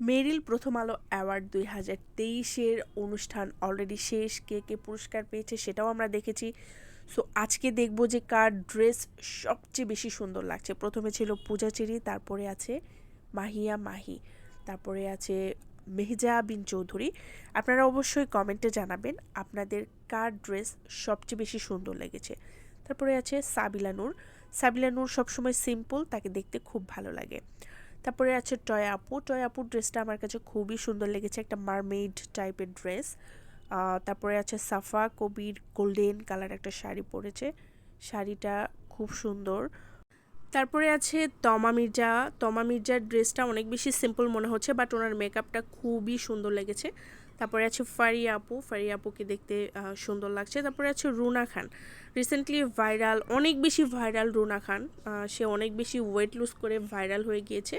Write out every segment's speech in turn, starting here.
মেরিল প্রথম আলো অ্যাওয়ার্ড দুই হাজার তেইশের অনুষ্ঠান অলরেডি শেষ। কে কে পুরস্কার পেয়েছে সেটাও আমরা দেখেছি। সো, আজকে দেখব যে কার ড্রেস সবচেয়ে বেশি সুন্দর লাগছে। প্রথমে ছিল পূজাচেরি তারপরে আছে মাহিয়া মাহি, তারপরে আছে মেহজা বিন চৌধুরী। আপনারা অবশ্যই কমেন্টে জানাবেন আপনাদের কার ড্রেস সবচেয়ে বেশি সুন্দর লেগেছে। তারপরে আছে সাবিলা নূর। সাবিলা নূর সবসময় সিম্পল, তাকে দেখতে খুব ভালো লাগে। তারপরে আছে টয় আপু টয় আপুর ড্রেসটা আমার কাছে খুবই সুন্দর লেগেছে, একটা মারমেড টাইপের ড্রেস তারপরে আছে সাফা কবির গোল্ডেন কালার একটা শাড়ি পরেছে। শাড়িটা খুব সুন্দর। তারপরে আছে তমা মির্জা তমা মির্জার ড্রেসটা অনেক বেশি সিম্পল মনে হচ্ছে বাট ওনার মেকআপটা খুবই সুন্দর লেগেছে। তারপরে আছে ফারিয়া আপু, ফারিয়া আপুকে দেখতে সুন্দর লাগছে। তারপরে আছে রুনা খান। রিসেন্টলি ভাইরাল অনেক বেশি ভাইরাল রুনা খান। সে অনেক বেশি ওয়েট লুজ করে ভাইরাল হয়ে গিয়েছে।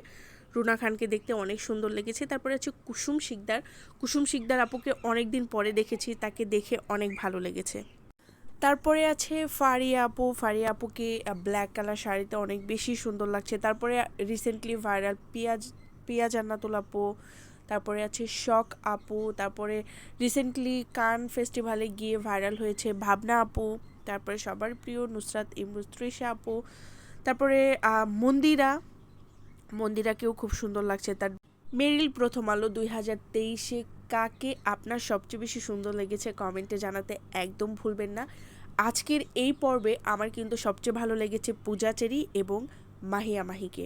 রুনা খানকে দেখতে অনেক সুন্দর লেগেছে। তারপরে আছে কুসুম শিকদার। কুসুম শিকদার আপুকে অনেক দিন পরে দেখেছি, তাকে দেখে অনেক ভালো লেগেছে। তারপরে আছে ফারিয়া আপু। ফারিয়া আপুকে ব্ল্যাক কালার শাড়িতে অনেক বেশি সুন্দর লাগছে। তারপরে রিসেন্টলি ভাইরাল পিয়াজ পিয়া জান্নাতুল আপু তারপরে আছে শখ আপু, তারপরে রিসেন্টলি কান ফেস্টিভ্যালে গিয়ে ভাইরাল হয়েছে ভাবনা আপু, তারপরে সবার প্রিয় নুসরাত ইমরুজ তৃষা আপু, তারপরে মন্দিরা। মন্দিরাকেও খুব সুন্দর লাগছে তার। মেরিল প্রথম আলো দুই হাজার তেইশে কাকে আপনার সবচেয়ে বেশি সুন্দর লেগেছে কমেন্টে জানাতে একদম ভুলবেন না। আজকের এই পর্বে আমার কিন্তু সবচেয়ে ভালো লেগেছে পূজাচেরি এবং মাহিয়া মাহিকে।